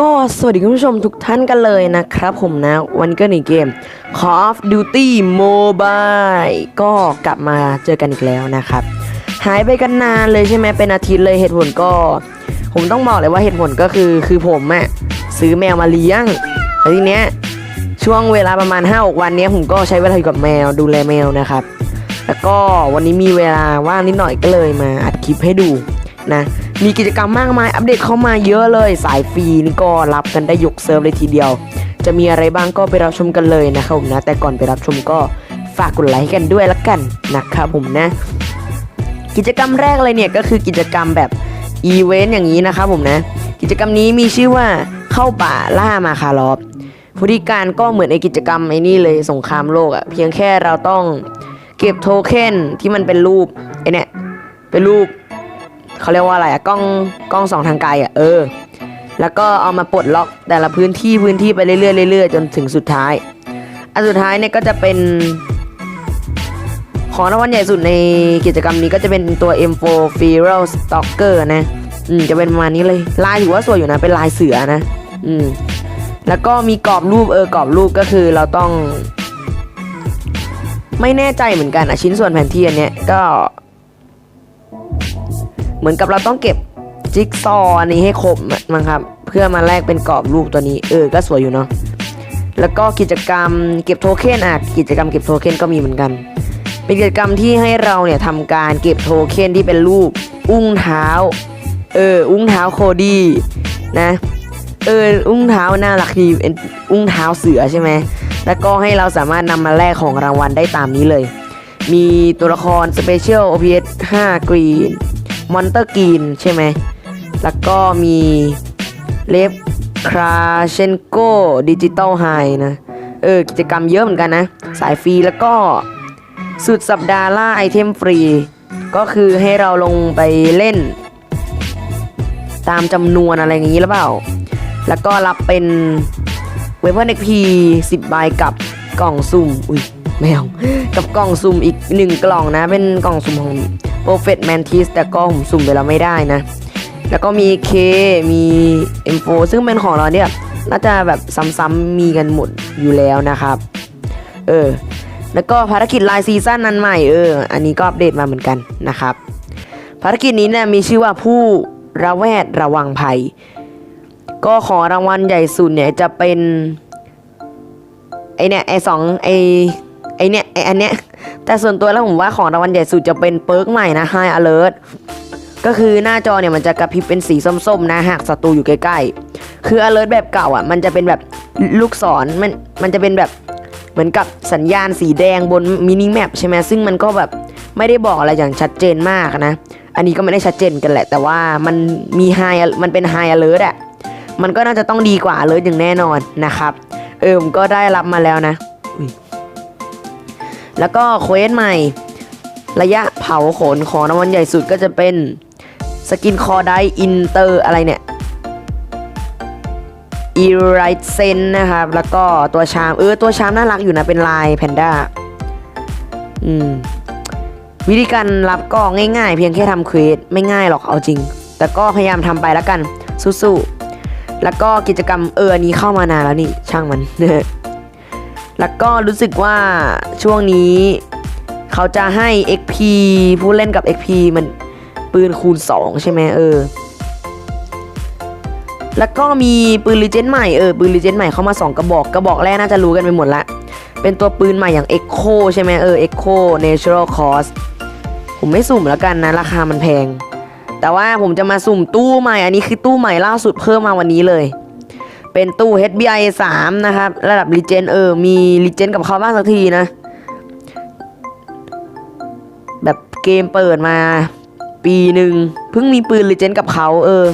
ก็สวัสดีคุณผู้ชมทุกท่านกันเลยนะครับผมนะ วันก็ในเกม Call of Duty Mobile ก็กลับมาเจอกันอีกแล้วนะครับ หายไปกันนานเลยใช่ไหมเป็นอาทิตย์เลยเหตุผลก็ ผมต้องบอกเลยว่าเหตุผลก็คือคือผมอะซื้อแมวมาเลี้ยงแล้วทีเนี้ยช่วงเวลาประมาณ 5-6 วันเนี้ยผมก็ใช้เวลาอยู่กับแมวดูแลแมวนะครับ แล้วก็วันนี้มีเวลาว่างนิดหน่อยก็เลยมาอัดคลิปให้ดูนะ มีกิจกรรมมากมายอัปเดตเข้ามาเยอะเลย สายฟรีนี่ก็รับกันได้ยกเซิร์ฟเลยทีเดียว จะมีอะไรบ้างก็ไปรับชมกันเลยนะครับผมนะแต่ก่อนไปรับชมก็ฝากกดไลค์กันด้วยละกันนะครับผมนะ กิจกรรมแรกเลยเนี่ยก็คือกิจกรรมแบบอีเวนต์อย่างนี้นะครับผมนะ กิจกรรมนี้มีชื่อว่าเข้าป่าล่ามาคารอบผู้ที่การก็เหมือนในกิจกรรมไอ้นี่เลยสงครามโลกอะเพียงแค่เราต้องเก็บโทเค็นที่มันเป็นรูปไอ้เนี่ยเป็นรูป เขาเรียกว่าอะไรอะกล้องกล้องสองทางไกลอะเออ แล้วก็เอามาปลดล็อกแต่ละพื้นที่พื้นที่ไปเรื่อยๆเรื่อยๆจนถึงสุดท้าย อันสุดท้ายเนี่ยก็จะเป็น ของรางวัลใหญ่สุดในกิจกรรมนี้ก็จะเป็นตัว M4 Feral Stalker นะอืมจะเป็นประมาณนี้เลยลายถือว่าสวยอยู่นะเป็นลายเสือนะอืมแล้วก็มีกรอบรูปเออกรอบรูปก็คือเราต้อง ไม่แน่ใจเหมือนกันอะชิ้นส่วนแผนที่อันเนี้ยก็ เหมือนกับเราต้องเก็บจิ๊กซอว์อันนี้ให้ครบมั้งครับ เพื่อมาแลกเป็นกรอบรูปตัวนี้เออก็สวยอยู่เนาะแล้วก็กิจกรรมเก็บโทเค็นอะกิจกรรมเก็บโทเค็นก็มีเหมือนกัน เป็นกิจกรรมที่ให้เราเนี่ยทำการเก็บโทเค็นที่เป็นรูปอุ้งเท้าเอออุ้งเท้าโคดี้นะเอออุ้งเท้าน่ารักดีเป็นอุ้งเท้าเสือใช่ไหมแล้วก็ให้เราสามารถนำมาแลกของรางวัลได้ตามนี้เลย มีตัวละคร Special OPS 5 Green Monster Green ใช่ไหม แล้วก็มีเลฟคราเชนโกดิจิตอลไฮนะ เออ กิจกรรมเยอะเหมือนกันนะ สายฟรีแล้วก็สุดสัปดาห์ล่าไอเทมฟรี ก็คือให้เราลงไปเล่น ตามจำนวนอะไรอย่างนี้หรือเปล่า แล้วก็รับเป็นเวเ o นเอ็กพีสิบใบกับกล่องสุ่ม อุ้ยแมว กับกล่องสุ่มอีกหนึ่งกล่องนะ เป็นกล่องสุ่มของ Perfect Mantis แต่ก็ผมสุ่มไปแล้วไม่ได้นะ แล้วก็มี K มี M4 ซึ่งเป็นของเราเนี่ยน่าจะแบบซ้ำๆมีกันหมดอยู่แล้วนะครับ เออ แล้วก็ภารกิจลายซีซั่นนั้นใหม่เออ อันนี้ก็อัปเดตมาเหมือนกันนะครับ ภารกิจนี้เนี่ยมีชื่อว่าผู้ระแวดระวังภัย ก็ของรางวัลใหญ่สุดเนี่ยจะเป็นไอเนี่ยไอสองไอไอเนี่ยไออันเนี้ย แต่ส่วนตัวแล้วผมว่าของรางวัลใหญ่สุดจะเป็นเปิร์กใหม่นะ High Alert ก็คือหน้าจอเนี่ยมันจะกระพริบเป็นสีส้มๆ นะหากศัตรูอยู่ใกล้ๆ คือ alert แบบเก่าอะ มันจะเป็นแบบลูกศรมันมันจะเป็นแบบเหมือนกับสัญญาณสีแดงบนมินิแมปใช่ไหมซึ่งมันก็แบบไม่ได้บอกอะไรอย่างชัดเจนมากนะ อันนี้ก็ไม่ได้ชัดเจนกันแหละ แต่ว่ามันมี high มันเป็น high alert อะมันก็น่าจะต้องดีกว่า alert อย่างแน่นอนนะครับ เออผมก็ได้รับมาแล้วนะ แล้วก็เควสใหม่ ระยะเผาขนของรางวัลใหญ่สุดก็จะเป็นสกินคอไดอินเตอร์อะไรเนี่ยอีไรเซนนะครับ แล้วก็ตัวชาม เออ ตัวชามน่ารักอยู่นะ เป็นลายแพนด้า อืม วิธีการรับก็ง่ายๆ เพียงแค่ทำเควสไม่ง่ายหรอกเอาจริง แต่ก็พยายามทำไปแล้วกัน สู้ๆ แล้วก็กิจกรรมเอออันนี้เข้ามานานแล้วนี่ ช่างมัน แล้วก็รู้สึกว่าช่วงนี้ เขาจะให้ XP ผู้เล่นกับ XP มันปืนคูณ 2 ใช่ไหมเออ แล้วก็มีปืนลีเจนใหม่เออปืนลีเจนใหม่เข้ามา 2 กระบอก กระบอกแรกน่าจะรู้กันไปหมดละ เป็นตัวปืนใหม่อย่าง Echo ใช่ไหมเออ Echo Natural Cost ผมไม่สุ่มแล้วกันนะ ราคามันแพง แต่ว่าผมจะมาสุ่มตู้ใหม่ อันนี้คือตู้ใหม่ล่าสุดเพิ่มมาวันนี้เลย เป็นตู้ HBI 3 นะครับ ระดับลีเจนเออ มีลีเจนกับเขาบ้างสักทีนะ แบบเกมเปิดมาปีหนึ่งเพิ่งมีปืนลีเจนกับเขาเออ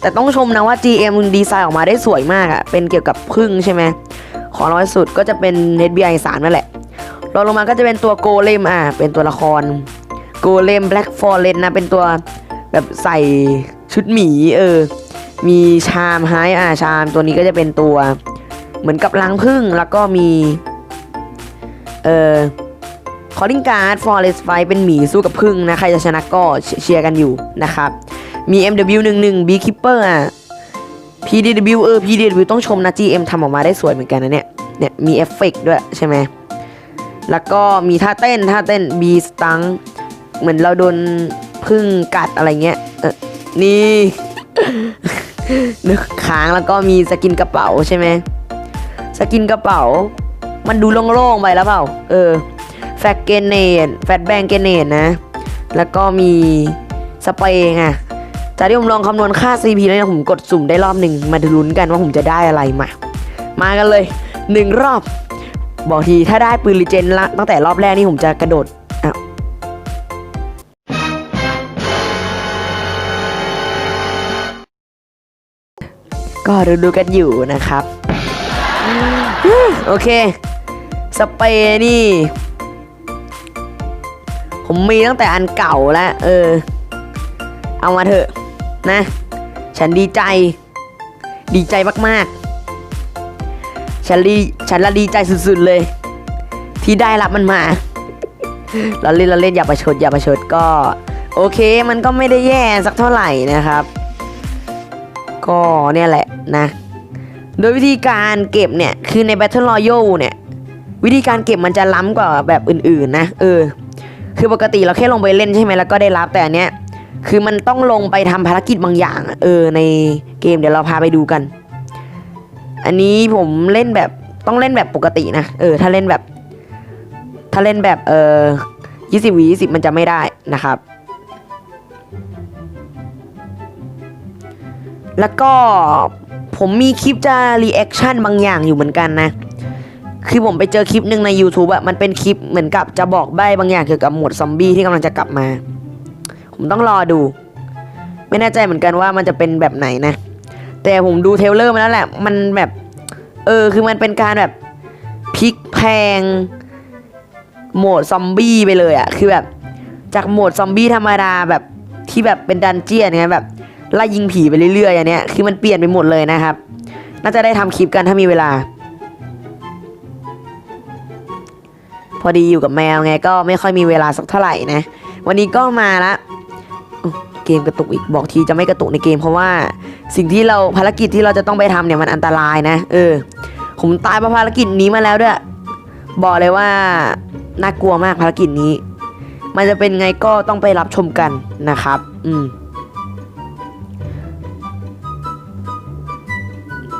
แต่ต้องชมนะว่า GM ดีไซน์ออกมาได้สวยมากอะเป็นเกี่ยวกับพึ่งใช่ไหมของร้อยสุดก็จะเป็น HBI 3 นั่นแหละรองลงมาก็จะเป็นตัวโกเลมอะ เป็นตัวละคร โกเลมแบล็กฟอร์เรนนะ เป็นตัวแบบใส่ชุดหมีเออ มีชามไฮอะชามตัวนี้ก็จะเป็นตัวเหมือนกับรังพึ่งแล้วก็มี เออคอลิงการ์ดฟอร์เรสไฟเป็นหมีสู้กับพึ่งนะ ใครจะชนะก็เชียร์กันอยู่นะครับ มี MW11 Beekeeper อะ PDW เออ PDW ต้องชมนะ GM ทำออกมาได้สวยเหมือนกันนะเนี่ย เนี่ย มีเอฟเฟกต์ด้วยใช่ไหม แล้วก็มีท่าเต้นท่าเต้น B สตังเหมือนเราโดนพึ่งกัดอะไรเงี้ยเออนี่ นึกค้างแล้วก็มีสกินกระเป๋าใช่ไหมสกินกระเป๋า มันดูโล่งๆไปแล้วเปล่า เออ แฟกเกเนตแฟตแบงเกเนตนะ แล้วก็มีสเปรย์ไงจากที่ผมลองคำนวณค่า CP แล้วนี่ยผมกดสุ่มได้รอบหนึ่งมาดูลุ้นกันว่าผมจะได้อะไรมา มากันเลยหนึ่งรอบ บอกทีถ้าได้ปืนรีเจนละตั้งแต่รอบแรกนี่ผมจะกระโดด ก็ดูดูกันอยู่นะครับ โอเค สเปรย์นี่ ผมมีตั้งแต่อันเก่าแล้ว เออ เอามาเถอะนะ ฉันดีใจ ดีใจมากๆ ฉันรีฉันละดีใจสุดๆเลย ที่ได้รับมันมา เราเล่นเราเล่นอย่าประชดอย่าประชดก็ โอเคมันก็ไม่ได้แย่สักเท่าไหร่นะครับ ก็เนี่ยแหละนะ โดยวิธีการเก็บเนี่ย คือใน Battle Royale เนี่ย วิธีการเก็บมันจะล้ำกว่าแบบอื่นๆ นะ เออ คือปกติเราแค่ลงไปเล่นใช่ไหมแล้วก็ได้รับแต่อันเนี้ย คือมันต้องลงไปทำภารกิจบางอย่าง เออ ในเกมเดี๋ยวเราพาไปดูกัน อันนี้ผมเล่นแบบต้องเล่นแบบปกตินะ เออ ถ้าเล่นแบบ ถ้าเล่นแบบ เออยี่สิบวียี่สิบมันจะไม่ได้นะครับ แล้วก็ผมมีคลิปจะรีแอคชั่นบางอย่างอยู่เหมือนกันนะ คือผมไปเจอคลิปหนึ่งใน YouTube อะมันเป็นคลิปเหมือนกับจะบอกใบบางอย่างเกี่ยวกับหมวดซอมบี้ที่กำลังจะกลับมา ผมต้องรอดู ไม่แน่ใจเหมือนกันว่ามันจะเป็นแบบไหนนะ แต่ผมดูเทเลอร์มาแล้วแหละ มันแบบ เออ คือมันเป็นการแบบพลิกแพงโหมดซอมบี้ไปเลยอะคือแบบ จากโหมดซอมบี้ธรรมดาแบบที่แบบเป็นดันเจียนเนี่ยแบบ ไล่ยิงผีไปเรื่อยๆอย่างเนี้ยคือมันเปลี่ยนไปหมดเลยนะครับ น่าจะได้ทำคลิปกันถ้ามีเวลา พอดีอยู่กับแมวไงก็ไม่ค่อยมีเวลาสักเท่าไหร่นะ วันนี้ก็มาละเกมกระตุกอีกบอกทีจะไม่กระตุกในเกมเพราะว่าสิ่งที่เราภารกิจที่เราจะต้องไปทำเนี่ยมันอันตรายนะ เออ ผมตายเพราะภารกิจนี้มาแล้วด้วยบอกเลยว่าน่ากลัวมากภารกิจนี้ มันจะเป็นไงก็ต้องไปรับชมกันนะครับ อืม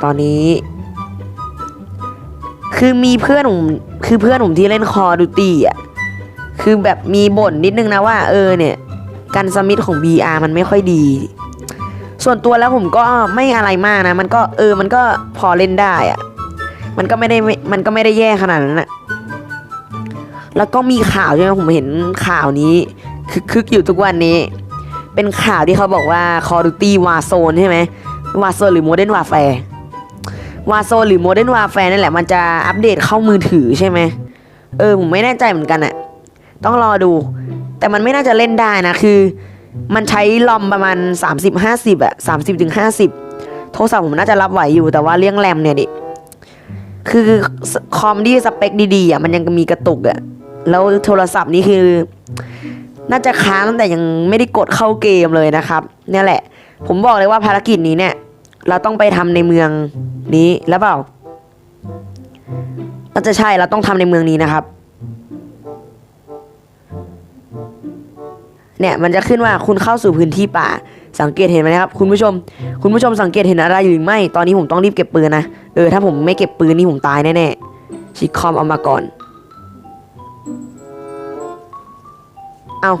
ตอนนี้ คือมีเพื่อนผมคือเพื่อนผมที่เล่นคอดูตี้อะคือแบบมีบ่นนิดนึงนะว่า เออเนี่ยการสมิธของ BR มันไม่ค่อยดี ส่วนตัวแล้วผมก็ไม่อะไรมากนะ มันก็เออมันก็พอเล่นได้อะมันก็ไม่ได้ไม่มันก็ไม่ได้แย่ขนาดนั้นนะแล้วก็มีข่าวใช่ไหมผมเห็นข่าวนี้คึกคึกอยู่ทุกวันนี้ เป็นข่าวที่เขาบอกว่า Call of Duty Warzone ใช่ไหม Warzone หรือ Modern Warfare Warzone หรือ Modern Warfare นั่นแหละมันจะอัปเดตเข้ามือถือใช่ไหมเออผมไม่แน่ใจเหมือนกันอะต้องรอดู แต่มันไม่น่าจะเล่นได้นะคือ มันใช้ลอมประมาณ 30 50อะ30ถึงโทรศัพท์ผมน่าจะรับไหวอยู่แต่ว่าเรื่องแรมเนี่ยดิคือคอมที่สเปคดีๆอะมันยังมีกระตุกอะแล้วโทรศัพท์นี่คือ น่าจะค้างตั้งแต่ยังไม่ได้กดเข้าเกมเลยนะครับ เนี่ยแหละ ผมบอกเลยว่าภารกิจนี้เนี่ย เราต้องไปทำในเมืองนี้แล้วเปล่าน่าจะใช่เราต้องทำในเมืองนี้นะครับ เนี่ยมันจะขึ้นว่าคุณเข้าสู่พื้นที่ป่า สังเกตเห็นไหมครับ คุณผู้ชม คุณผู้ชมสังเกตเห็นอะไรหรือไม่ตอนนี้ผมต้องรีบเก็บปืนนะเออถ้าผมไม่เก็บปืนนี่ผมตายแน่ๆชิคคอมเอามาก่อน เอา